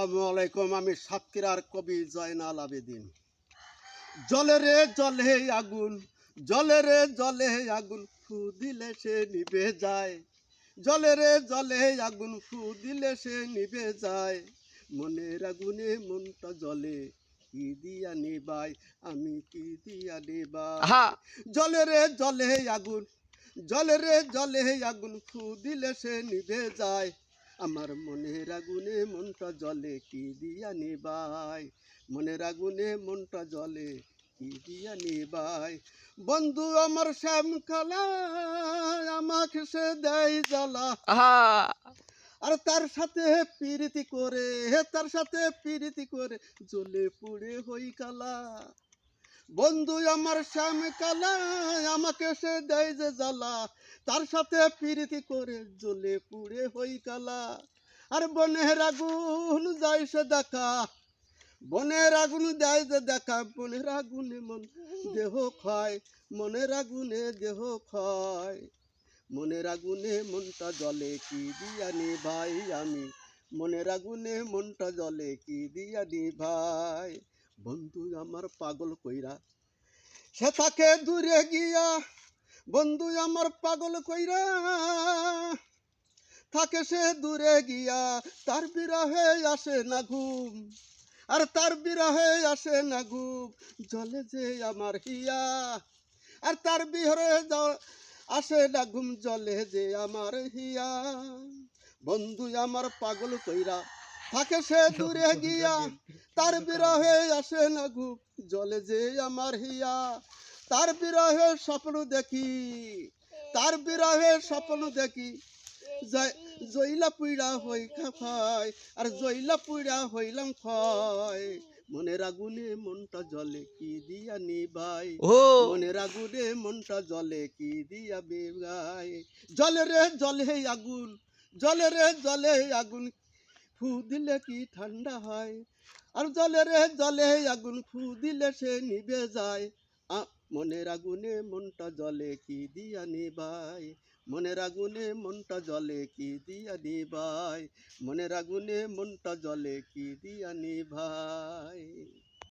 আসসালামু আলাইকুম আমি সাতক্ষীরার কবি জয়নাল আবেদিন। জলে রে জলে আগুন জলে রে জলে আগুন ফু দিলে সে নিবে যায়। জলে রে জলে আগুন ফু দিলে সে নিবে যায়। মনের আগুনে মনটা জলে কি দিয়া নিবাই আমি কি দিয়া নিবাই? জলে রে জলে আগুন জলে রে জলে আগুন ফু দিলে সে নিবে যায়। আমার মনের আগুনে মনটা জলে কি দিয়া নিবাই? মনের আগুনে মনটা জলে কি দিয়া নিবাই? বন্ধু আমার শ্যাম খালা আমাকে সে দেয় জ্বালা। আর তার সাথে প্রীতি করে তার সাথে প্রীতি করে জ্বলে পুড়ে হই কালা। বন্ধু আমার শ্যাম কালা, আমাকে সে দেয় যে জ্বালা। তার সাথে পিরিতি করে জ্বলে পুড়ে হই কালা। আর বনের আগুন যায় সে দেখা, বনের আগুন দেয় যে দেখা। বনের আগুনে মন দেহ ক্ষয় মনের আগুনে দেহ ক্ষয় মনের আগুনে মনটা জলে কি দিয়া নি ভাই আমি? মনের আগুনে মনটা জলে কি দিয়া নি ভাই? বন্ধু আমার পাগল কইরা। সে তাকে দূরে গিয়া বন্ধু আমার পাগল কইরা। থাকে সে দূরে গিয়া তার বিরহে আসে না ঘুম। আর তার বিরহে আসে না ঘুম জলে যে আমার হিয়া। আর তার বিহরে আসে না ঘুম জলে যে আমার হিয়া। বন্ধু আমার পাগল কইরা থাকে সে দূরে গিয়া তার বিরহে আসে না ঘুম জলে যে আমার হিয়া। তার বিরহে স্বপ্ন দেখি তার বিরহে স্বপ্ন দেখি। জইলা পুইড়া হই খাফাই আর জইলা পুইড়া হইলাম খয়। মনের আগুনে মনটা জলে কি দিয়া নিবাই? ও। মনের আগুনে মনটা জলে কি দিয়া বেগায় জলে রে জলে আগুন জলে রে জলে আগুন ফু দিলে কি ঠান্ডা হয়? আর জলে রে জলে আগুন ফু দিলে সে নিবে যায়। মনের আগুনে মনটা জলে কি দিয়া নিবাই? মনের আগুনে মনটা জলে কি দিয়া নিবাই? মনের আগুনে মনটা জলে কি দিয়া নিভাই